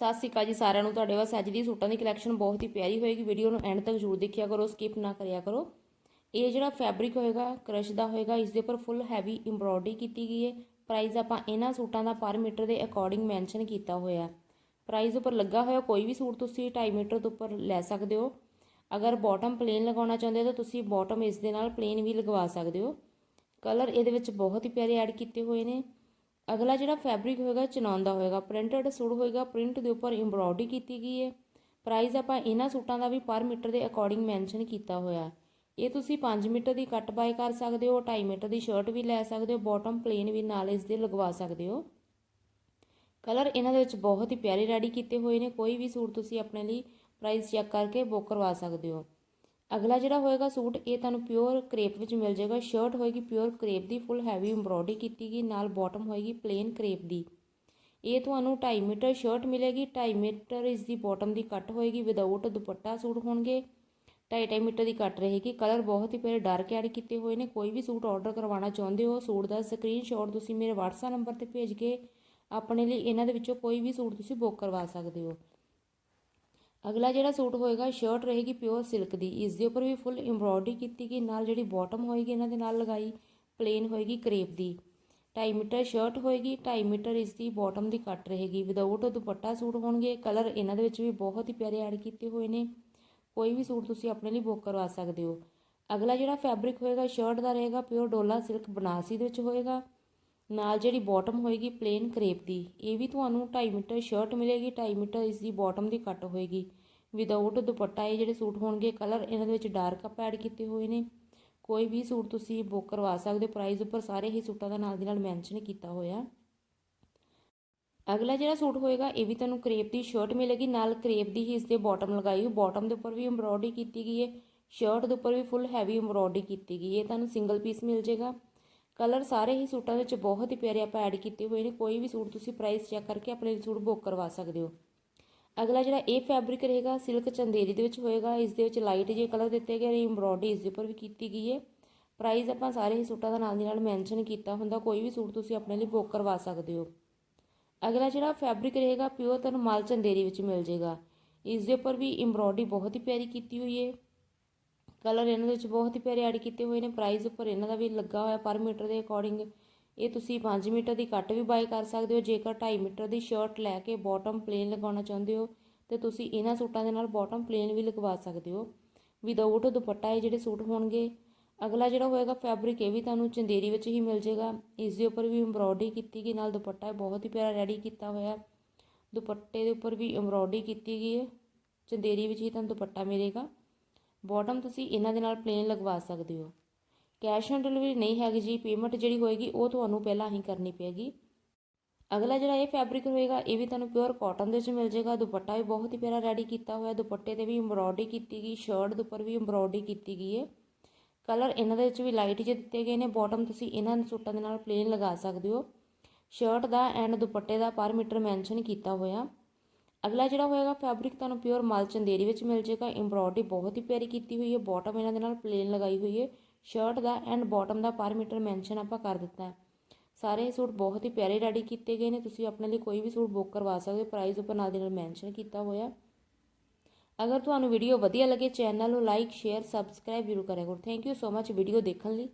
ਸਤਿ ਸ਼੍ਰੀ ਅਕਾਲ ਜੀ ਸਾਰਿਆਂ ਨੂੰ। ਤੁਹਾਡੇ ਵਾਸਤੇ ਅੱਜ ਦੀ ਸੂਟਾਂ ਦੀ ਕਲੈਕਸ਼ਨ ਬਹੁਤ ਹੀ ਪਿਆਰੀ ਹੋਏਗੀ। ਵੀਡੀਓ ਨੂੰ ਐਂਡ ਤੱਕ ਜ਼ਰੂਰ ਦੇਖਿਆ ਕਰੋ ਸਕਿਪ ਨਾ ਕਰਿਆ ਕਰੋ। ਇਹ ਜਿਹੜਾ ਫੈਬਰਿਕ ਹੋਏਗਾ ਕਰਸ਼ ਦਾ ਹੋਏਗਾ, ਇਸ ਦੇ ਉੱਪਰ ਫੁੱਲ ਹੈਵੀ ਐਮਬ੍ਰੋਇਡਰੀ ਕੀਤੀ ਗਈ ਹੈ। ਪ੍ਰਾਈਸ ਆਪਾਂ ਇਹਨਾਂ ਸੂਟਾਂ ਦਾ ਪਰ ਮੀਟਰ ਦੇ ਅਕੋਰਡਿੰਗ ਮੈਂਸ਼ਨ ਕੀਤਾ ਹੋਇਆ। ਪ੍ਰਾਈਸ ਉੱਪਰ ਲੱਗਾ ਹੋਇਆ ਕੋਈ ਵੀ ਸੂਟ ਤੁਸੀਂ 2.5 ਮੀਟਰ ਤੋਂ ਉੱਪਰ ਲੈ ਸਕਦੇ ਹੋ। ਅਗਰ ਬਾਟਮ ਪਲੇਨ ਲਗਾਉਣਾ ਚਾਹੁੰਦੇ ਹੋ ਤਾਂ ਤੁਸੀਂ ਬਾਟਮ ਇਸ ਦੇ ਨਾਲ ਪਲੇਨ ਵੀ ਲਗਵਾ ਸਕਦੇ ਹੋ। ਕਲਰ ਇਹਦੇ ਵਿੱਚ ਬਹੁਤ ਹੀ ਪਿਆਰੇ ਐਡ ਕੀਤੇ ਹੋਏ ਨੇ। ਅਗਲਾ ਜਿਹੜਾ ਫੈਬਰਿਕ ਹੋਏਗਾ ਚਨਾਉਂਦਾ ਹੋਏਗਾ। ਪ੍ਰਿੰਟਡ ਸੂਟ ਹੋਏਗਾ ਪ੍ਰਿੰਟ ਦੇ ਉੱਪਰ ਐਮਬ੍ਰੋਇਡਰੀ ਕੀਤੀ ਗਈ ਹੈ। ਪ੍ਰਾਈਸ ਆਪਾਂ ਇਹਨਾਂ ਸੂਟਾਂ ਦਾ ਵੀ ਪਰ ਮੀਟਰ ਦੇ ਅਕੋਰਡਿੰਗ ਮੈਂਸ਼ਨ ਕੀਤਾ ਹੋਇਆ ਇਹ ਤੁਸੀਂ 5 ਮੀਟਰ ਦੀ ਕੱਟ ਬਾਏ ਕਰ ਸਕਦੇ ਹੋ 2.5 ਮੀਟਰ ਦੀ ਸ਼ਰਟ ਵੀ ਲੈ ਸਕਦੇ ਹੋ ਬਾਟਮ ਪਲੇਨ ਵੀ ਨਾਲ ਇਸ ਦੇ ਲਗਵਾ ਸਕਦੇ ਹੋ। ਕਲਰ ਇਹਨਾਂ ਦੇ ਵਿੱਚ ਬਹੁਤ ਹੀ ਪਿਆਰੇ ਰੈਡੀ ਕੀਤੇ ਹੋਏ ਨੇ। ਕੋਈ ਵੀ ਸੂਟ ਤੁਸੀਂ ਆਪਣੇ ਲਈ ਪ੍ਰਾਈਸ ਚੈੱਕ ਕਰਕੇ ਬੁੱਕ ਕਰਵਾ ਸਕਦੇ ਹੋ। ਅਗਲਾ ਜਿਹੜਾ ਹੋਏਗਾ ਸੂਟ, ਇਹ ਤੁਹਾਨੂੰ ਪਿਓਰ ਕਰੇਪ ਵਿੱਚ ਮਿਲ ਜਾਏਗਾ। ਸ਼ਰਟ ਹੋਏਗੀ ਪਿਓਰ ਕਰੇਪ ਦੀ ਫੁੱਲ ਹੈਵੀ ਐਮਬ੍ਰੋਇਡਰੀ ਕੀਤੀ ਗਈ, ਨਾਲ ਬਾਟਮ ਹੋਏਗੀ ਪਲੇਨ ਕਰੇਪ ਦੀ। ਇਹ ਤੁਹਾਨੂੰ 2.5 ਮੀਟਰ ਸ਼ਰਟ ਮਿਲੇਗੀ। 2.5 ਮੀਟਰ ਇਸ ਦੀ ਬਾਟਮ ਦੀ ਕੱਟ ਹੋਏਗੀ। ਵਿਦਆਊਟ ਦੁਪੱਟਾ ਸੂਟ ਹੋਣਗੇ। 2.5 ਮੀਟਰ ਦੀ ਕੱਟ ਰਹੇਗੀ। ਕਲਰ ਬਹੁਤ ਹੀ ਪਿਆਰੇ ਡਾਰਕ ਐਡ ਕੀਤੇ ਹੋਏ ਨੇ। ਕੋਈ ਵੀ ਸੂਟ ਆਰਡਰ ਕਰਵਾਉਣਾ ਚਾਹੁੰਦੇ ਹੋ, ਸੂਟ ਦਾ ਸਕਰੀਨਸ਼ਾਟ ਤੁਸੀਂ ਮੇਰੇ WhatsApp ਨੰਬਰ ਤੇ ਭੇਜ ਕੇ ਆਪਣੇ ਲਈ ਇਹਨਾਂ ਦੇ ਵਿੱਚੋਂ ਕੋਈ ਵੀ ਸੂਟ ਤੁਸੀਂ ਬੁੱਕ ਕਰਵਾ ਸਕਦੇ ਹੋ। ਅਗਲਾ ਜਿਹੜਾ ਸੂਟ ਹੋਏਗਾ ਸ਼ਰਟ ਰਹੇਗੀ ਪਿਓਰ ਸਿਲਕ ਦੀ। ਇਸ ਦੇ ਉੱਪਰ ਵੀ ਫੁੱਲ ਐਮਬ੍ਰੋਇਡਰੀ ਕੀਤੀ ਗਈ, ਨਾਲ ਜਿਹੜੀ ਬਾਟਮ ਹੋਏਗੀ, ਇਹਨਾਂ ਦੇ ਨਾਲ ਲਗਾਈ ਪਲੇਨ ਹੋਏਗੀ ਕਰੇਪ ਦੀ। 2.5 ਮੀਟਰ ਸ਼ਰਟ ਹੋਏਗੀ 2.5 ਮੀਟਰ ਇਸ ਦੀ ਬਾਟਮ ਦੀ ਕੱਟ ਰਹੇਗੀ। ਵਿਦਆਊਟ ਦੁਪੱਟਾ ਸੂਟ ਹੋਣਗੇ ਕਲਰ ਇਹਨਾਂ ਦੇ ਵਿੱਚ ਵੀ ਬਹੁਤ ਹੀ ਪਿਆਰੇ ਐਡ ਕੀਤੇ ਹੋਏ ਨੇ। ਕੋਈ ਵੀ ਸੂਟ ਤੁਸੀਂ ਆਪਣੇ ਲਈ ਬੁੱਕ ਕਰਵਾ ਸਕਦੇ ਹੋ। ਅਗਲਾ ਜਿਹੜਾ ਫੈਬਰਿਕ ਹੋਏਗਾ ਸ਼ਰਟ ਦਾ ਰਹੇਗਾ ਪਿਓਰ ਡੋਲਾ ਸਿਲਕ ਬਨਾਰਸੀ ਦੇ ਵਿੱਚ ਹੋਏਗਾ। ਨਾਲ ਜਿਹੜੀ ਬਾਟਮ ਹੋਏਗੀ ਪਲੇਨ ਕਰੇਪ ਦੀ, ਇਹ ਵੀ ਤੁਹਾਨੂੰ 2.5 ਮੀਟਰ ਸ਼ਰਟ ਮਿਲੇਗੀ 2.5 ਮੀਟਰ ਇਸ ਦੀ ਬਾਟਮ ਦੀ ਕੱਟ ਹੋਏਗੀ। ਵਿਦਆਊਟ ਦੁਪੱਟਾ ਇਹ ਜਿਹੜੇ ਸੂਟ ਹੋਣਗੇ ਕਲਰ ਇਹਨਾਂ ਦੇ ਵਿੱਚ ਡਾਰਕ ਅਪ ਐਡ ਕੀਤੇ ਹੋਏ ਨੇ। ਕੋਈ ਵੀ ਸੂਟ ਤੁਸੀਂ ਬੁੱਕ ਕਰਵਾ ਸਕਦੇ ਹੋ ਪ੍ਰਾਈਸ ਉੱਪਰ ਸਾਰੇ ਹੀ ਸੂਟਾਂ ਦਾ ਨਾਲ ਦੀ ਨਾਲ ਮੈਂਸ਼ਨ ਕੀਤਾ ਹੋਇਆ। ਅਗਲਾ ਜਿਹੜਾ ਸੂਟ ਹੋਏਗਾ, ਇਹ ਵੀ ਤੁਹਾਨੂੰ ਕਰੇਪ ਦੀ ਸ਼ਰਟ ਮਿਲੇਗੀ, ਨਾਲ ਕਰੇਪ ਦੀ ਹੀ ਇਸ ਦੇ ਬਾਟਮ ਲਗਾਈ ਹੋਈ। ਬਾਟਮ ਦੇ ਉੱਪਰ ਵੀ ਐਮਬ੍ਰੋਇਡਰੀ ਕੀਤੀ ਗਈ ਹੈ ਸ਼ਰਟ ਦੇ ਉੱਪਰ ਵੀ ਫੁੱਲ ਹੈਵੀ ਐਮਬ੍ਰੋਇਡਰੀ ਕੀਤੀ ਗਈ ਹੈ। ਤੁਹਾਨੂੰ ਸਿੰਗਲ ਪੀਸ ਮਿਲ ਜਾਏਗਾ। ਕਲਰ ਸਾਰੇ ਹੀ ਸੂਟਾਂ ਵਿੱਚ ਬਹੁਤ ਹੀ ਪਿਆਰੇ ਆਪਾਂ ਐਡ ਕੀਤੇ ਹੋਏ ਨੇ। ਕੋਈ ਵੀ ਸੂਟ ਤੁਸੀਂ ਪ੍ਰਾਈਸ ਚੈੱਕ ਕਰਕੇ ਆਪਣੇ ਸੂਟ ਬੁੱਕ ਕਰਵਾ ਸਕਦੇ ਹੋ। ਅਗਲਾ ਜਿਹੜਾ ਇਹ ਫੈਬਰਿਕ ਰਹੇਗਾ ਸਿਲਕ ਚੰਦੇਰੀ ਦੇ ਵਿੱਚ ਹੋਏਗਾ। ਇਸ ਦੇ ਵਿੱਚ ਲਾਈਟ ਜਿਹੇ ਕਲਰ ਦਿੱਤੇ ਗਏ ਨੇ ਐਮਬ੍ਰੋਇਡਰੀ ਇਸ ਦੇ ਉੱਪਰ ਵੀ ਕੀਤੀ ਗਈ ਹੈ। ਪ੍ਰਾਈਸ ਆਪਾਂ ਸਾਰੇ ਹੀ ਸੂਟਾਂ ਦਾ ਨਾਲ ਦੀ ਨਾਲ ਮੈਂਸ਼ਨ ਕੀਤਾ ਹੁੰਦਾ। ਕੋਈ ਵੀ ਸੂਟ ਤੁਸੀਂ ਆਪਣੇ ਲਈ ਬੁੱਕ ਕਰਵਾ ਸਕਦੇ ਹੋ। ਅਗਲਾ ਜਿਹੜਾ ਫੈਬਰਿਕ ਰਹੇਗਾ ਪਿਓਰ ਤੁਹਾਨੂੰ ਮਾਲ ਚੰਦੇਰੀ ਵਿੱਚ ਮਿਲ ਜਾਏਗਾ। ਇਸ ਦੇ ਉੱਪਰ ਵੀ ਐਮਬ੍ਰੋਇਡਰੀ ਬਹੁਤ ਹੀ ਪਿਆਰੀ ਕੀਤੀ ਹੋਈ ਹੈ। ਕਲਰ ਇਹਨਾਂ ਦੇ ਵਿੱਚ ਬਹੁਤ ਹੀ ਪਿਆਰੇ ਐਡ ਕੀਤੇ ਹੋਏ ਨੇ। ਪ੍ਰਾਈਸ ਉੱਪਰ ਇਹਨਾਂ ਦਾ ਵੀ ਲੱਗਾ ਹੋਇਆ ਪਰ ਮੀਟਰ ਦੇ ਅਕੋਰਡਿੰਗ ਇਹ ਤੁਸੀਂ 5 ਮੀਟਰ ਦੀ ਕੱਟ ਵੀ ਬਾਈ ਕਰ ਸਕਦੇ ਹੋ। ਜੇਕਰ 2.5 ਮੀਟਰ ਦੀ ਸ਼ਰਟ ਲੈ ਕੇ ਬਾਟਮ ਪਲੇਨ ਲਗਾਉਣਾ ਚਾਹੁੰਦੇ ਹੋ, ਤੇ ਤੁਸੀਂ ਇਹਨਾਂ ਸੂਟਾਂ ਦੇ ਨਾਲ ਬਾਟਮ ਪਲੇਨ ਵੀ ਲਗਵਾ ਸਕਦੇ ਹੋ। ਵਿਦਆਊਟ ਦੁਪੱਟਾ ਇਹ ਜਿਹੜੇ ਸੂਟ ਹੋਣਗੇ। ਅਗਲਾ ਜਿਹੜਾ ਹੋਏਗਾ ਫੈਬਰਿਕ ਇਹ ਵੀ ਤੁਹਾਨੂੰ ਚੰਦੇਰੀ ਵਿੱਚ ਹੀ ਮਿਲ ਜਾਏਗਾ। ਇਸ ਦੇ ਉੱਪਰ ਵੀ ਐਮਬ੍ਰੋਇਡਰੀ ਕੀਤੀ ਗਈ, ਨਾਲ ਦੁਪੱਟਾ ਬਹੁਤ ਹੀ ਪਿਆਰਾ ਰੈਡੀ ਕੀਤਾ ਹੋਇਆ। ਦੁਪੱਟੇ ਦੇ ਉੱਪਰ ਵੀ ਐਮਬ੍ਰੋਇਡਰੀ ਕੀਤੀ ਗਈ ਹੈ। ਚੰਦੇਰੀ ਵਿੱਚ ਹੀ ਤੁਹਾਨੂੰ ਦੁਪੱਟਾ ਮਿਲੇਗਾ। ਬਾਟਮ ਤੁਸੀਂ ਇਹਨਾਂ ਦੇ ਨਾਲ ਪਲੇਨ ਲਗਵਾ ਸਕਦੇ ਹੋ। ਕੈਸ਼ ਔਨ ਡਿਲੀਵਰੀ ਨਹੀਂ ਹੈਗੀ ਜੀ ਪੇਮੈਂਟ ਜਿਹੜੀ ਹੋਏਗੀ, ਉਹ ਤੁਹਾਨੂੰ ਪਹਿਲਾਂ ਹੀ ਕਰਨੀ ਪਏਗੀ। ਅਗਲਾ ਜਿਹੜਾ ਇਹ ਫੈਬਰਿਕ ਹੋਏਗਾ, ਇਹ ਵੀ ਤੁਹਾਨੂੰ ਪਿਓਰ ਕਾਟਨ ਦੇ ਵਿੱਚ ਮਿਲ ਜਾਏਗਾ। ਦੁਪੱਟਾ ਵੀ ਬਹੁਤ ਹੀ ਪਿਆਰਾ ਰੈਡੀ ਕੀਤਾ ਹੋਇਆ। ਦੁਪੱਟੇ ਤੇ ਵੀ ਐਮਬ੍ਰੋਇਡਰੀ ਕੀਤੀ ਗਈ ਸ਼ਰਟ ਦੇ ਉੱਪਰ ਵੀ ਐਮਬ੍ਰੋਇਡਰੀ ਕੀਤੀ ਗਈ ਹੈ। ਕਲਰ ਇਹਨਾਂ ਦੇ ਵਿੱਚ ਵੀ ਲਾਈਟ ਜਿਹੇ ਦਿੱਤੇ ਗਏ ਨੇ। ਬਾਟਮ ਤੁਸੀਂ ਇਹਨਾਂ ਸੂਟਾਂ ਦੇ ਨਾਲ ਪਲੇਨ ਲਗਾ ਸਕਦੇ ਹੋ। ਸ਼ਰਟ ਦਾ ਐਂਡ ਦੁਪੱਟੇ ਦਾ ਪਰ ਮੀਟਰ ਮੈਂਸ਼ਨ ਕੀਤਾ ਹੋਇਆ। ਅਗਲਾ ਜਿਹੜਾ ਹੋਏਗਾ ਫੈਬਰਿਕ ਤੁਹਾਨੂੰ ਪਿਓਰ ਮਾਲ ਚੰਦੇਰੀ ਵਿੱਚ ਮਿਲ ਜਾਏਗਾ। ਐਮਬ੍ਰੋਇਡਰੀ ਬਹੁਤ ਹੀ ਪਿਆਰੀ ਕੀਤੀ ਹੋਈ ਹੈ। ਬਾਟਮ ਇਹਨਾਂ ਦੇ ਨਾਲ ਪਲੇਨ ਲਗਾਈ ਹੋਈ ਹੈ। ਸ਼ਰਟ ਦਾ ਐਂਡ ਬਾਟਮ ਦਾ ਪਰ ਮੀਟਰ ਮੈਂਸ਼ਨ ਆਪਾਂ ਕਰ ਦਿੱਤਾ ਹੈ। ਸਾਰੇ ਸੂਟ ਬਹੁਤ ਹੀ ਪਿਆਰੇ ਰੈਡੀ ਕੀਤੇ ਗਏ ਨੇ। ਤੁਸੀਂ ਆਪਣੇ ਲਈ ਕੋਈ ਵੀ ਸੂਟ ਬੁੱਕ ਕਰਵਾ ਸਕਦੇ ਹੋ। ਪ੍ਰਾਈਸ ਉੱਪਰ ਨਾਲ ਦੀ ਨਾਲ ਮੈਂਸ਼ਨ ਕੀਤਾ ਹੋਇਆ ਅਗਰ ਤੁਹਾਨੂੰ ਵੀਡੀਓ ਵਧੀਆ ਲੱਗੇ ਚੈਨਲ ਨੂੰ ਲਾਈਕ ਸ਼ੇਅਰ ਸਬਸਕ੍ਰਾਈਬ ਜ਼ਰੂਰ ਕਰਿਆ ਕਰੋ। Thank you so much video ਦੇਖਣ ਲਈ।